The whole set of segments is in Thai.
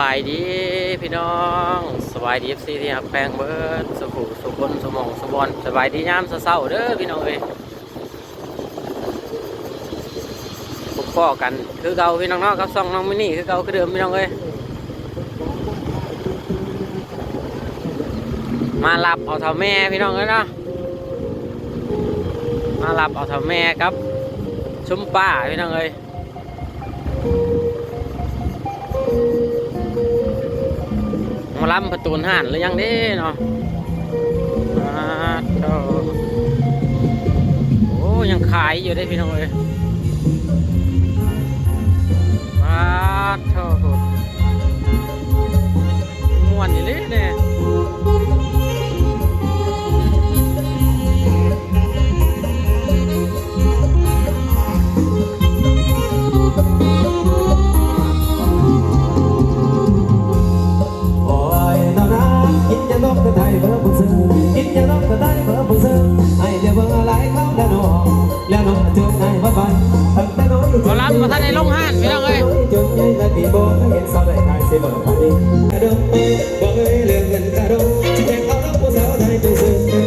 บายดีพี่น้องสบายดีเอฟซีที่หักแพงเบิร์ดสุขุสุขนสมองสบอนสบายดีย่ามเศร้าเด้อพี่น้องเอ้ยพบพ่อกันคือเก่าพี่น้องนอกครับซองน้องมินี่คือเก่าคือเดิมพี่น้องเอ้ยมาหลับเอาเท่าแม่พี่น้องเอ้ยเนาะมาหลับเอาเท่าแม่ครับชุมป่าพี่น้องเอ้ย มาล้ำประตูห่านหรือยังนี่เนาะโอ้ยังขายอยู่ได้พี่น้องเอ้ยมาเท่หดมวนอยู่เลยเนี่ย Có lắm, mà thằng này long hạn phải không ơi? Hãy subscribe cho kênh Ghiền Mì Gõ Để không bỏ lỡ những video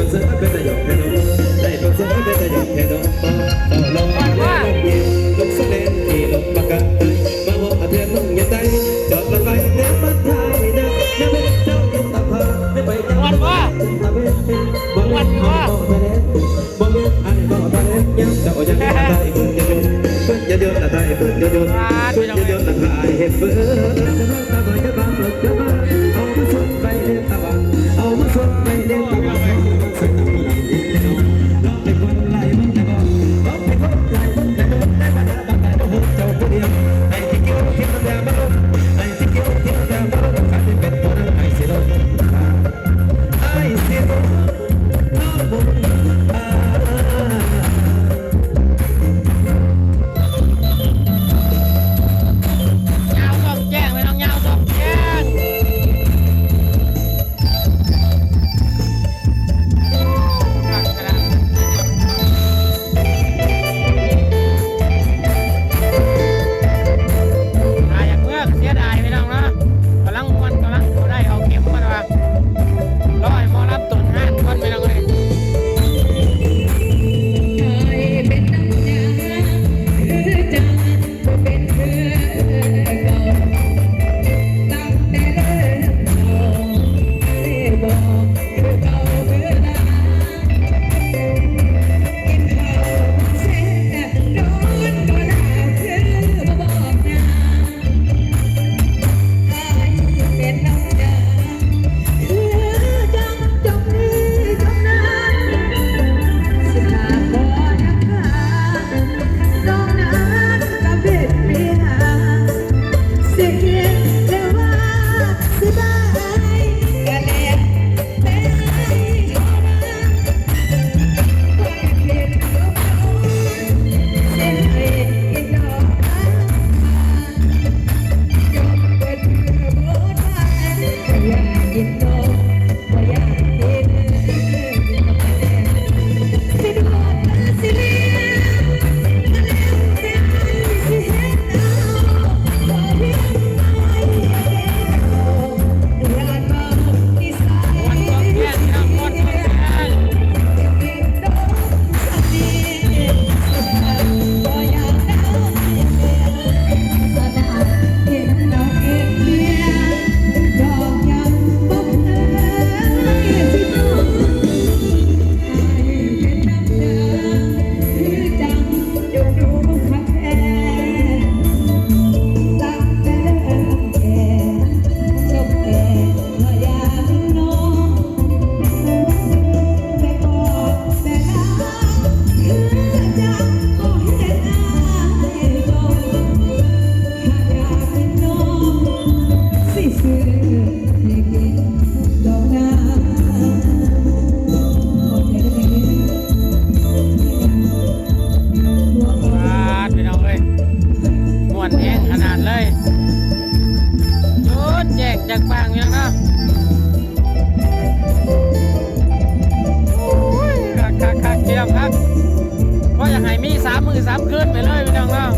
hấp dẫn เดินเดินเดินตะไคร้เห็ดเบิร์ด ให้มีสามมือสามคืนไปเลยพี่น้องเนาะ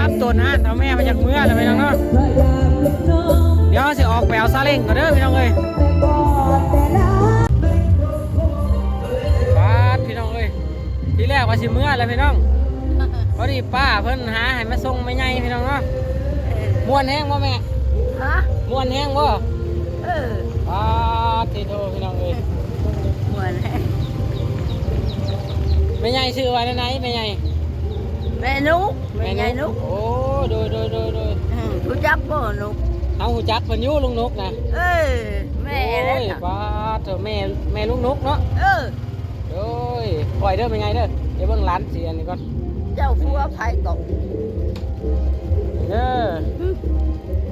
รับตัวนะเท่าแม่มาจากเมื่อแล้วพี่น้องเนาะเดี๋ยวสิออกไปเอาซาเล้งก่อนเด้อพี่น้องเอ้ยบาดพี่น้องเอ้ยทีแรกว่าสิเมื่อแล้วพี่น้องพอดีป้าเพิ่นหาให้มาส่งไม่ใหญ่พี่น้องเนาะม่วนแห้งบ่แม่ฮะม่วนแห้งบ่เออปาดทีโทพี่น้องเอ้ยเหมือนไม่ใหญ่ชื่อว่าไหนไม่ใหญ่ แม่นุกแม่ใหญ่นุกโอ้โดยโดยโดยโดยอืมรู้จักบ่นุกเอาหูจักเพิ่นอยู่ลุงนกนะเออแม่แล้วโอ้ยน่ะป้าดเถอะแม่แม่ลุงนกเนาะเออโอ้ยปล่อยเด้อเป็นไงเด้อเดี๋ยวเบิ่งร้านสิอันนี้ก่อนเจ้าผัวไผตกเด้อ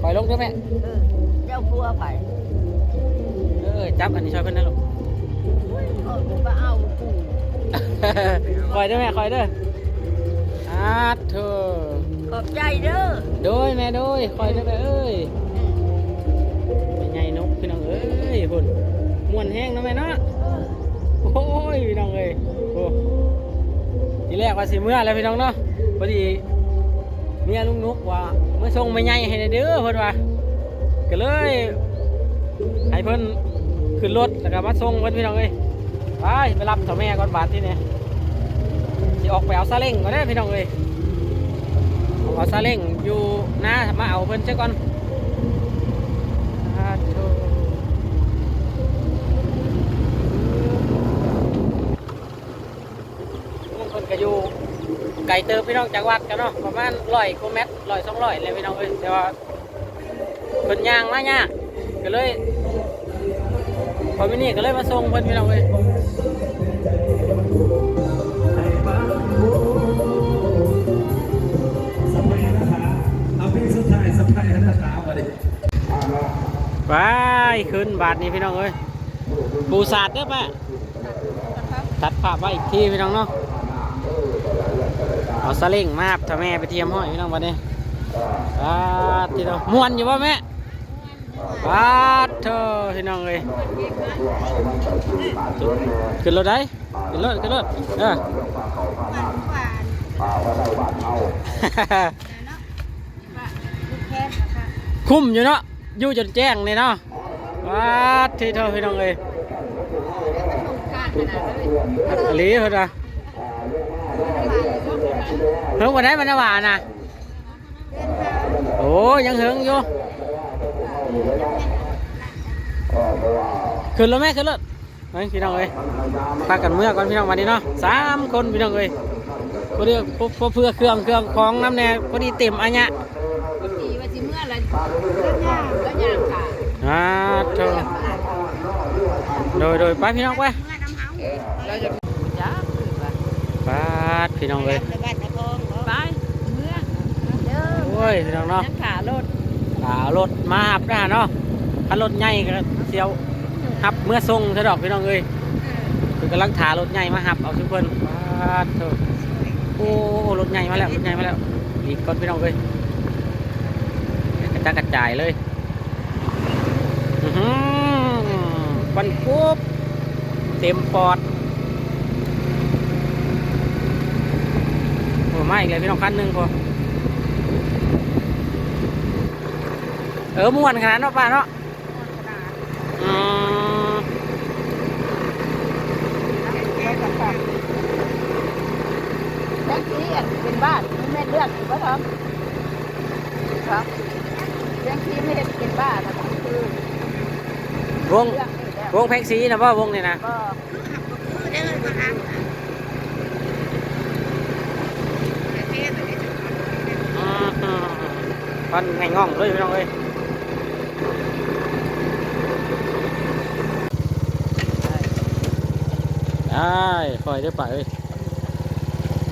ปล่อยลงเด้อแม่เออเจ้าผัวไผเออจับอันนี้ช่วยเพิ่นนะลูกเออกูก็เอากูปล่อยเด้อแม่ปล่อยเด้อ อาดเถอะขอบใจเด้อโดยแม่โดยปล่อยเด้อแม่เอ้ยอืมเป็นไงนกพี่น้องเอ้ยพุ่นม่วนแห้งเนาะแม่เนาะเออโอ้ยพี่น้องเอ้ยโอ้ทีแรกว่าสิเมื่อแล้วพี่น้องเนาะพอดีเมียลุงนุกว่าเมื่อส่งไม่ใหญ่ให้ได้เด้อเพิ่นว่าก็เลยให้เพิ่นขึ้นรถแล้วก็มาส่งเพิ่นพี่น้องเอ้ยไปไปรับเจ้าแม่ก่อนบาทที่นี่สิ ออกไปเอาซาเล้งก่อนเด้พี่น้องเอ้ยเอาซาเล้งอยู่นะมาเอาเพิ่นเสียก่อนอ่าโธ่มันคนก็อยู่ไก่เติมพี่น้องจากวัดกันเนาะประมาณร้อยกิโลเมตรร้อยสองร้อยเลยพี่น้องเอ้ยแต่ว่าเพิ่นยางมายากก็เลยพอมินี่ก็เลยมาส่งเพิ่นพี่น้องเอ้ย ขึ้นบาทนี้พี่น้องเอ้ยปูสาดเด้อแม่ตัดภาพไว้อีกทีพี่น้องเนาะเอาสลิงมาครับถ้าแม่ไปเทียมห้อยพี่น้องบัดนี้อ่าทีเดียวม่วนอยู่ป่ะแม่ปาดเธอพี่น้องเอ้ยขึ้นรถได้ขึ้นรถขึ้นรถเออคุ้มอยู่เนาะอยู่จนแจ้งเลยเนาะ ว้าดที่เธอพี่น้องเอ้ยอัดอลีเพิ่นอะเฮิงวันไหนมันจะหวานน่ะโอ้ยังเฮิงอยู่ขึ้นรถไหมขึ้นรถเฮ้ยพี่น้องเอ้ยพากันเมื่อก่อนพี่น้องวันนี้เนาะสามคนพี่น้องเอ้ยพอดีพอเพื่อเครื่องเครื่องของน้ำแน่พอดีเต็มอันเนี้ยดีว่าสิเมื่ อ้างแล้วย่างค่ะอ่าโดยโดยไปพี่น้องไปเราจะจ้าคือว่าปาดพี่น้องเลยไปบ้านตะกองไปเมื่อเด้อโอ้ยพี่น้องเนาะขารถขารถมาหับนะเนาะถ้ารถใหญ่ก็เสียวหับเมื่อส่งเถอะดอกพี่น้องเอ้ยคือกำลังถารถใหญ่มาหับเอาทุกคนปาดโถโอ้รถใหญ่มาแล้วรถใหญ่มาแล้วอีกก่อนพี่น้องเอ้ยกระจายกระจายเลย วันปุ๊บเต็มปอดโอ้ไม่อีกเลยพี่น้องคันหนึ่งพอเออม่วนขนาดเนาะป้าเนาะอืมแท็กซี่เป็นบ้านไม่เลือกก็ทำครับแท็กซี่ไม่ได้เป็นบ้านนะคือ วงเรื่องนี้แล้ววงแพ็กซีนะพ่อวงนี่นะก็คือได้เงินมาทำอืมอืมตอนไงง่องเลยพี่น้องเอ้ยได้คอยได้อป่าเอ้ย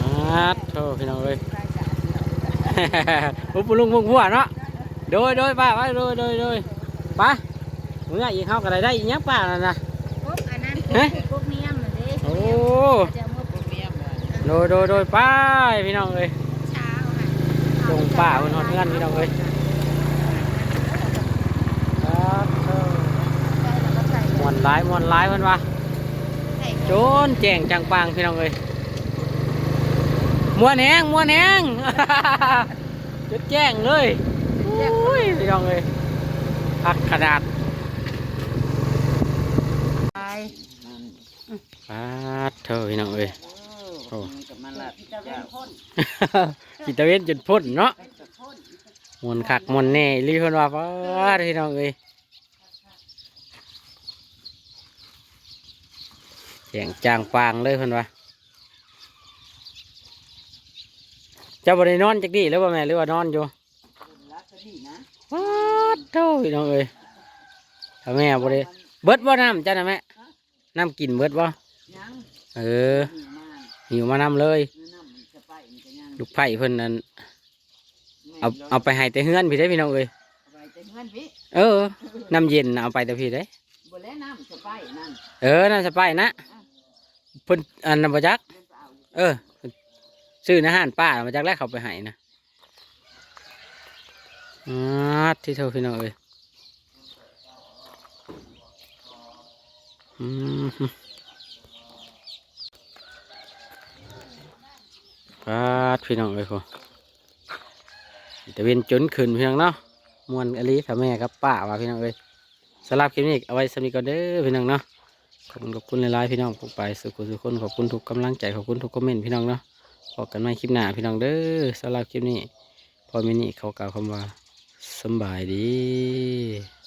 อาดโธ่พี่น้องเอ้ยปุ๊บลุงพงพัวเนาะโดยโดยป้าไปโดยโดยโดยป้า เมื่ออีกเข้ากันได้อีกยังป้าน่ะนะพวกอันนั้นเอ๊ะพวกเมียมน่ะดิโอ้จะเอามาพวกเมียมโดยโดยโดยป้าพี่น้องเอ้ยเช้าน่ะลงป่าบนหอดเงื่อนพี่น้องเอ้ยครับเออใส่แล้วก็ใส่มวนร้ายมวนร้ายมันวะใส่โจนแจงจังปังพี่น้องเอ้ยมัวแหนงมัวแหนงจุดแจ้งเลยอุ้ยพี่น้องเลยพักขนาดไปปาดเธอพี่น้องเอ้ยโอ้กับมันละจะเป็นพ่นกิตาเวนจนพ่นเนาะมวนคักมวนแน่รีเพิ่นว่าป้าดพี่น้องเอ้ยเสียงจางปางเลยเพิ่นว่าเจ้าบ่ได้นอนจักดีแล้วบ่แม่หรือว่านอนอยู่รักก็ดีนะปาดเท่าพี่น้องเอ้ยถ้าแม่บ่ได้เบิดบ่น้ำจ้านะแม่ น้ำกินเบิดบ่ยังเออหิวมาหิวมาน้ำเลย เนื้อน้ำมันจะไปมันจะยังลูกไผ่เพิ่นนั่นเอาเอาไปให้แต่เฮือนพี่ได้อพี่น้องเอ้ยเอาไปแต่เงินพี่เออน้ำเย็นน่ะเอาไปแต่พี่ได้อบ่แล้วน้ำจะไปนั่นเออน่าจะไปนะเพิ่นอันนั้นบ่จักเดินไปเอาอยู่เออซื้ออาหารป้ามาจากแรกเขาไปให้นะอ่าที่เท่าพี่น้องเอ้ยอืม ปาดพี่น้องเอ้ยพอแต่เวนจนขึ้นพี่น้องเนาะมวนอลีถ้าแม่กับป้าว่าพี่น้องเอ้ยสำหรับคลิปนี้เอาไว้สำนีก่อนเด้อพี่น้องเนาะขอบคุณขอบคุณหลายๆพี่น้องผู้ไปสุขุสุขคนขอบคุณทุกกำลังใจขอบคุณทุกคอมเมนต์พี่น้องเนาะพบกันใหม่คลิปหน้าพี่น้องเด้อสำหรับคลิปนี้พอมินี่เขากล่าวคำว่าสบายดี